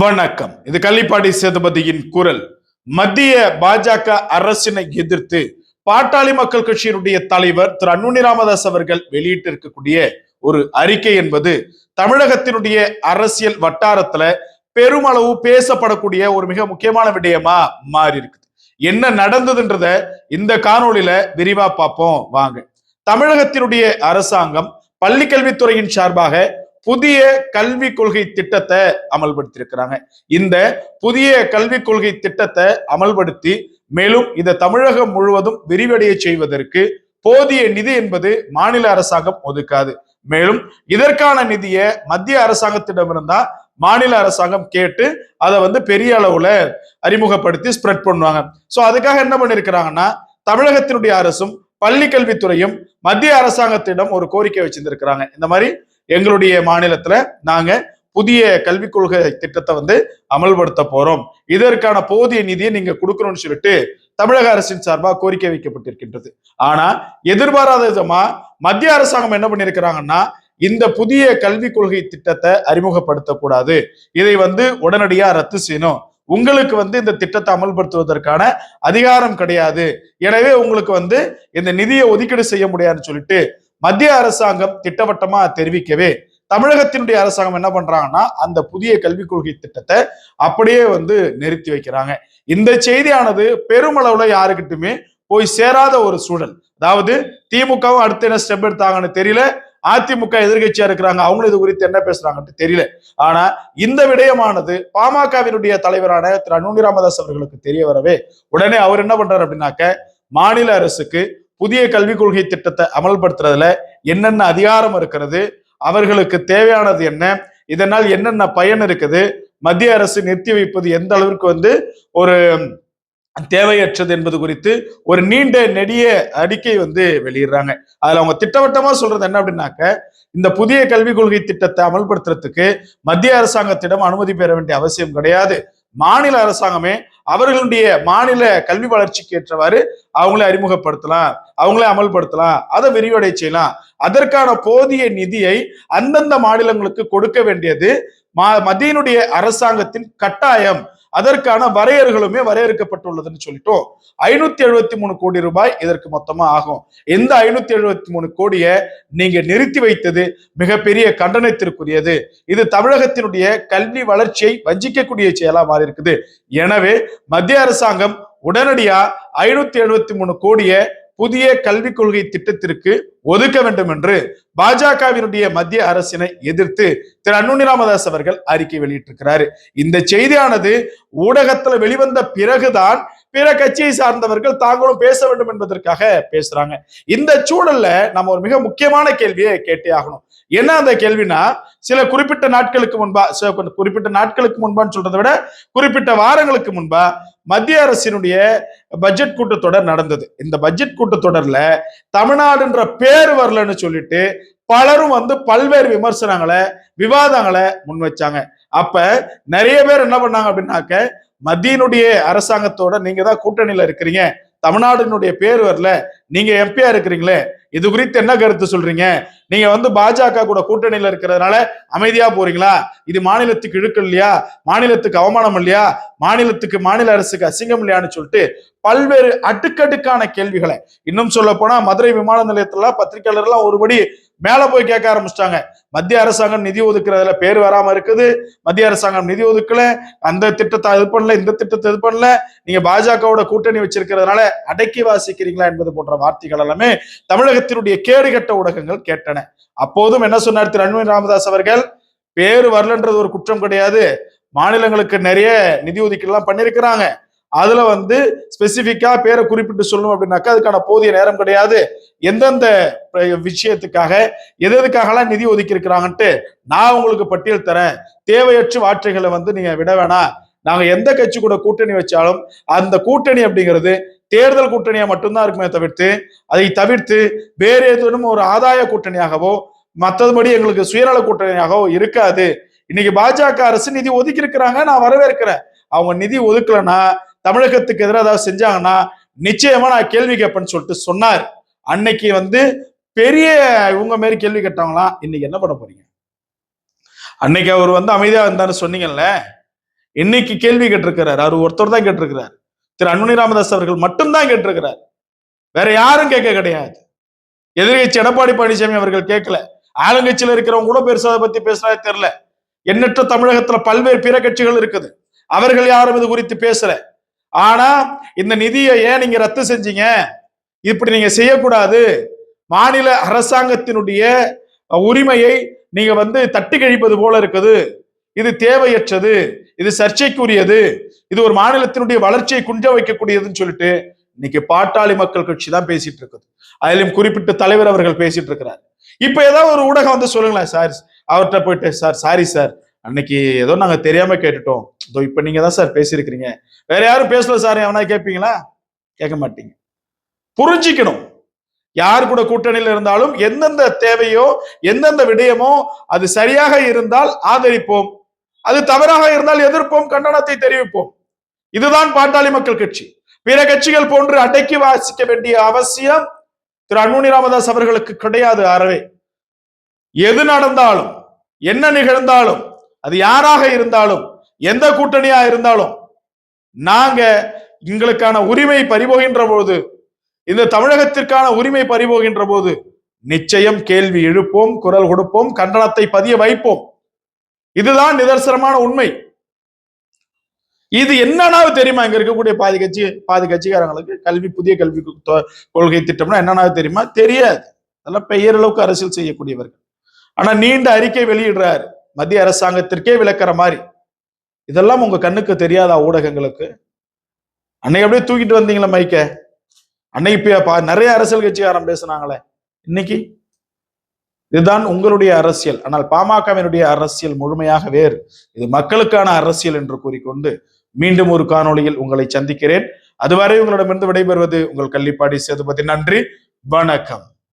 வணக்கம். இது கள்ளிப்பாடி சேதுபதியின் குரல். மத்திய பாஜக அரசினை எதிர்த்து பாட்டாளி மக்கள் கட்சியினுடைய தலைவர் திரு அன்புமணி ராமதாஸ் அவர்கள் வெளியிட்டிருக்கக்கூடிய ஒரு அறிக்கை என்பது தமிழகத்தினுடைய அரசியல் வட்டாரத்துல பெருமளவு பேசப்படக்கூடிய ஒரு மிக முக்கியமான விடயமா மாறி இருக்குது என்ன நடந்ததுன்றத இந்த காணொளியில விரிவா பார்ப்போம். வாங்க. தமிழகத்தினுடைய அரசாங்கம் பள்ளிக்கல்வித்துறையின் சார்பாக புதிய கல்விக் கொள்கை திட்டத்தை அமல்படுத்தியிருக்கிறாங்க. இந்த புதிய கல்விக் கொள்கை திட்டத்தை அமல்படுத்தி மேலும் இதை தமிழகம் முழுவதும் விரிவடைய செய்வதற்கு போதிய நிதி என்பது மாநில அரசாங்கம் ஒதுக்காது. மேலும் இதற்கான நிதியை மத்திய அரசாங்கத்திடமிருந்தா மாநில அரசாங்கம் கேட்டு அதை வந்து பெரிய அளவுல அறிமுகப்படுத்தி ஸ்ப்ரெட் பண்ணுவாங்க. சோ அதுக்காக என்ன பண்ணிருக்கிறாங்கன்னா தமிழகத்தினுடைய அரசும் பள்ளி கல்வித்துறையும் மத்திய அரசாங்கத்திடம் ஒரு கோரிக்கை வச்சிருந்திருக்கிறாங்க. இந்த மாதிரி எங்களுடைய மாநிலத்துல நாங்க புதிய கல்விக் கொள்கை திட்டத்தை வந்து அமல்படுத்த போறோம். இதற்கான போதிய நிதியை நீங்க கொடுக்கணும்னு சொல்லிட்டு தமிழக அரசின் சார்பாக கோரிக்கை வைக்கப்பட்டிருக்கின்றது. ஆனா எதிர்பாராத விதமா மத்திய அரசாங்கம் என்ன பண்ணிருக்கிறாங்கன்னா இந்த புதிய கல்விக் கொள்கை திட்டத்தை அறிமுகப்படுத்தக்கூடாது. இதை வந்து உடனடியா ரத்து செய்யணும். உங்களுக்கு வந்து இந்த திட்டத்தை அமல்படுத்துவதற்கான அதிகாரம் கிடையாது. எனவே உங்களுக்கு வந்து இந்த நிதியை ஒதுக்கீடு செய்ய முடியாதுன்னு சொல்லிட்டு மத்திய அரசாங்கம் திட்டவட்டமா தெரிவிக்கவே தமிழகத்தினுடைய அரசாங்கம் என்ன பண்றாங்கன்னா அந்த புதிய கல்விக் கொள்கை திட்டத்தை அப்படியே வந்து நிறுத்தி வைக்கிறாங்க. இந்த செய்தியானது பெருமளவுல யாருக்கிட்டுமே போய் சேராத ஒரு சூழல். அதாவது திமுகவும் அடுத்து என்ன ஸ்டெப் எடுத்தாங்கன்னு தெரியல. அதிமுக எதிர்கட்சியா இருக்கிறாங்க. அவங்களும் இது குறித்து என்ன பேசுறாங்கன்னு தெரியல. ஆனா இந்த விடயமானது பாமகவினுடைய தலைவரான திரு அன்புமணி ராமதாஸ் அவர்களுக்கு தெரிய வரவே உடனே அவர் என்ன பண்றாரு அப்படின்னாக்க மாநில அரசுக்கு புதிய கல்விக் கொள்கை திட்டத்தை அமல்படுத்துறதுல என்னென்ன அதிகாரம் இருக்கிறது அவர்களுக்கு தேவையானது என்ன இதனால் என்னென்ன பயன் இருக்குது மத்திய அரசு நிறுத்தி வைப்பது எந்த அளவிற்கு வந்து ஒரு தேவையற்றது என்பது குறித்து ஒரு நீண்ட நெடிய அறிக்கை வந்து வெளியிடுறாங்க. அதுல அவங்க திட்டவட்டமா சொல்றது என்ன அப்படின்னாக்க இந்த புதிய கல்விக் கொள்கை திட்டத்தை அமல்படுத்துறதுக்கு மத்திய அரசாங்கத்திடம் அனுமதி பெற வேண்டிய அவசியம் கிடையாது. மாநில அரசாங்கமே அவர்களுடைய மாநில கல்வி வளர்ச்சிக்கு ஏற்றவாறு அவங்களை அறிமுகப்படுத்தலாம் அவங்களே அமல்படுத்தலாம் அதை விரிவடை செய்யலாம். அதற்கான போதிய நிதியை அந்தந்த மாநிலங்களுக்கு கொடுக்க வேண்டியது மதியினுடைய அரசாங்கத்தின் கட்டாயம். அதற்கான வரையறுகளுமே வரையறுக்கப்பட்டுள்ளதுன்னு சொல்லிட்டோம். ஐநூத்தி எழுபத்தி மூணு கோடி ரூபாய் இதற்கு மொத்தமா ஆகும். இந்த ஐநூத்தி எழுபத்தி மூணு கோடியை நீங்க நிறுத்தி வைத்தது மிகப்பெரிய கண்டனத்திற்குரியது. இது தமிழகத்தினுடைய கல்வி வளர்ச்சியை வஞ்சிக்கக்கூடிய செயலா மாறி இருக்குது எனவே மத்திய அரசாங்கம் உடனடியா ஐநூத்தி எழுபத்தி மூணு கோடியை புதிய கல்விக் கொள்கை திட்டத்திற்கு ஒதுக்க வேண்டும் என்று பாஜகவினுடைய மத்திய அரசினை எதிர்த்து திரு அன்புமணி ராமதாஸ் அவர்கள் அறிக்கை வெளியிட்டிருக்கிறாரு. இந்த செய்தியானது ஊடகத்துல வெளிவந்த பிறகுதான் பிற கட்சியை சார்ந்தவர்கள் தாங்களும் பேச வேண்டும் என்பதற்காக பேசுறாங்க. இந்த சூழல்ல நம்ம ஒரு மிக முக்கியமான கேள்வியை கேட்டே ஆகணும். என்ன அந்த கேள்வினா சில குறிப்பிட்ட நாட்களுக்கு முன்பா குறிப்பிட்ட நாட்களுக்கு முன்பான்னு சொல்றதை விட குறிப்பிட்ட வாரங்களுக்கு முன்பா மத்திய அரசினுடைய பட்ஜெட் கூட்டத்தொடர் நடந்தது. இந்த பட்ஜெட் கூட்டத்தொடர்ல தமிழ்நாடுன்ற பேர் வரலன்னு சொல்லிட்டு பலரும் வந்து பல்வேறு விமர்சனங்களை விவாதங்களை முன் வச்சாங்க அப்ப நிறைய பேர் என்ன பண்ணாங்க அப்படின்னாக்க மத்தியினுடைய அரசாங்கத்தோட நீங்க தான் கூட்டணியில இருக்கிறீங்க. தமிழ்நாடுனுடைய பேர் வரல. நீங்க எம்பியா இருக்கிறீங்களே இது குறித்து என்ன கருத்து சொல்றீங்க? நீங்க வந்து பாஜக கூட கூட்டணியில இருக்கிறதுனால அமைதியா போறீங்களா? இது மாநிலத்துக்கு இழுக்கு இல்லையா? மாநிலத்துக்கு அவமானம் இல்லையா? மாநிலத்துக்கு மாநில அரசுக்கு அசிங்கம் இல்லையான்னு சொல்லிட்டு பல்வேறு அடுக்கடுக்கான கேள்விகளை இன்னும் சொல்ல போனா மதுரை விமான நிலையத்துல பத்திரிகையாளர்லாம் ஒருபடி மேல போய் கேட்க ஆரம்பிச்சிட்டாங்க. மத்திய அரசாங்கம் நிதி ஒதுக்குறதுல பேர் வராம இருக்குது. மத்திய அரசாங்கம் நிதி ஒதுக்கல. அந்த திட்டத்தை இது பண்ணல இந்த திட்டத்தை இது பண்ணல. நீங்க பாஜகவோட கூட்டணி வச்சிருக்கிறதுனால அடக்கி வாசிக்கிறீங்களா என்பது போன்ற வார்த்தைகள் எல்லாமே தமிழகத்தினுடைய கேடுகட்ட ஊடகங்கள் கேட்டன. அப்போதும் என்ன சொன்னார் திரு அன்புமணி ராமதாஸ் அவர்கள்? பேரு வரலன்றது ஒரு குற்றம் கிடையாது. மாநிலங்களுக்கு நிறைய நிதி ஒதுக்கீடு எல்லாம் பண்ணிருக்கிறாங்க அதுல வந்து ஸ்பெசிபிக்கா பேரை குறிப்பிட்டு சொல்லணும் அப்படின்னாக்கா அதுக்கான போதிய நேரம் கிடையாது. எந்தெந்த விஷயத்துக்காக எது எதுக்காகலாம் நிதி ஒதுக்கி இருக்கிறாங்கன்ட்டு நான் உங்களுக்கு பட்டியல் தரேன். தேவையற்ற வார்த்தைகளை வந்து நீங்க விட வேணாம். நாங்க எந்த கட்சி கூட கூட்டணி வச்சாலும் அந்த கூட்டணி அப்படிங்கிறது தேர்தல் கூட்டணியா மட்டும்தான் இருக்குமே தவிர்த்து அதை தவிர்த்து வேறு ஏதேனும் ஒரு ஆதாய கூட்டணியாகவோ மற்றபடி எங்களுக்கு சுயநல கூட்டணியாகவோ இருக்காது. இன்னைக்கு பாஜக அரசு நிதி ஒதுக்கி இருக்கிறாங்க நான் வரவேற்கிறேன். அவங்க நிதி ஒதுக்கலன்னா தமிழகத்துக்கு எதிராக ஏதாவது செஞ்சாங்கன்னா நிச்சயமா நான் கேள்வி கேட்பேன்னு சொல்லிட்டு சொன்னார். அன்னைக்கு வந்து பெரிய இவங்க மாரி கேள்வி கேட்டவங்களாம் இன்னைக்கு என்ன பண்ண போறீங்க? அன்னைக்கு அவர் வந்து அமைதியா இருந்தான்னு சொன்னீங்கல்ல இன்னைக்கு கேள்வி கேட்டிருக்கிறார். அவர் ஒருத்தர் தான் கேட்டிருக்கிறார். திரு அன்புமணி ராமதாஸ் அவர்கள் மட்டும்தான் கேட்டிருக்கிறார். வேற யாரும் கேட்க கிடையாது. எதிர்கட்சி எடப்பாடி பழனிசாமி அவர்கள் கேட்கல. ஆளுங்கட்சியில இருக்கிறவங்க கூட பெருசா அதை பத்தி பேசுறதே தெரியல. எண்ணற்ற தமிழகத்துல பல்வேறு பிற கட்சிகள் இருக்குது. அவர்கள் யாரும் இது குறித்து பேசல. ஆனா இந்த நிதியை ஏன் நீங்க ரத்து செஞ்சீங்க? இப்படி நீங்க செய்யக்கூடாது. மாநில அரசாங்கத்தினுடைய உரிமையை நீங்க வந்து தட்டி கழிப்பது போல இருக்குது. இது தேவையற்றது இது சர்ச்சைக்குரியது இது ஒரு மாநிலத்தினுடைய வளர்ச்சியை குஞ்ச வைக்கக்கூடியதுன்னு சொல்லிட்டு இன்னைக்கு பாட்டாளி மக்கள் கட்சி தான் பேசிட்டு இருக்குது. அதிலும் குறிப்பிட்ட தலைவர் அவர்கள் பேசிட்டு இருக்கிறார். இப்ப ஏதாவது ஒரு ஊடகம் வந்து சொல்லுங்களேன் சார் அவர்கிட்ட போயிட்டு சார் சாரி சார். அன்னைக்கு ஏதோ நாங்க தெரியாம கேட்டுட்டோம். இதோ இப்ப நீங்க தான் சார் பேசியிருக்கிறீங்க. வேற யாரும் பேசல சார் எவனா கேட்பீங்களா கேட்க மாட்டீங்க. புரிஞ்சிக்கணும். யார் கூட கூட்டணியில் இருந்தாலும் எந்தெந்த தேவையோ எந்தெந்த விடயமோ அது சரியாக இருந்தால் ஆதரிப்போம். அது தவறாக இருந்தால் எதிர்ப்போம் கண்டனத்தை தெரிவிப்போம். இதுதான் பாட்டாளி மக்கள் கட்சி. பிற கட்சிகள் போன்று அடக்கி வாசிக்க வேண்டிய அவசியம் திரு அன்புமணி ராமதாஸ் அவர்களுக்கு கிடையாது அறவே. எது நடந்தாலும் என்ன நிகழ்ந்தாலும் அது யாராக இருந்தாலும் எந்த கூட்டணியா இருந்தாலும் நாங்க எங்களுக்கான உரிமை பறிபோகின்ற போது இந்த தமிழகத்திற்கான உரிமை பறிபோகின்ற போது நிச்சயம் கேள்வி எழுப்போம் குரல் கொடுப்போம் கண்டனத்தை பதிய வைப்போம். இதுதான் நிதர்சனமான உண்மை. இது என்னன்னா தெரியுமா? இங்க இருக்கக்கூடிய பாதி கட்சி பாதி கட்சிக்காரங்களுக்கு கல்வி புதிய கல்வி கொள்கை திட்டம்னா என்னன்னா தெரியுமா? தெரியாது. அதெல்லாம் பெயரளவுக்கு அரசியல் செய்யக்கூடியவர்கள். ஆனா நீண்ட அறிக்கை வெளியிடுறாரு. மத்திய அரசாங்கத்திற்கே விளக்குற மாதிரி. இதெல்லாம் உங்க கண்ணுக்கு தெரியாதா ஊடகங்களுக்கு? அன்னைக்கு அப்படியே தூக்கிட்டு வந்தீங்களா மைக்க. அன்னைக்கு பா- நிறைய அரசியல் கட்சிக்காரன் பேசுனாங்களே. இன்னைக்கு இதுதான் உங்களுடைய அரசியல். ஆனால் பாமகவினுடைய அரசியல் முழுமையாக வேறு. இது மக்களுக்கான அரசியல் என்று கூறிக்கொண்டு மீண்டும் ஒரு காணொளியில் உங்களை சந்திக்கிறேன். அதுவரை உங்களிடமிருந்து விடைபெறுவது உங்கள் கள்ளிப்பாடி சேதுபதி. நன்றி. வணக்கம்.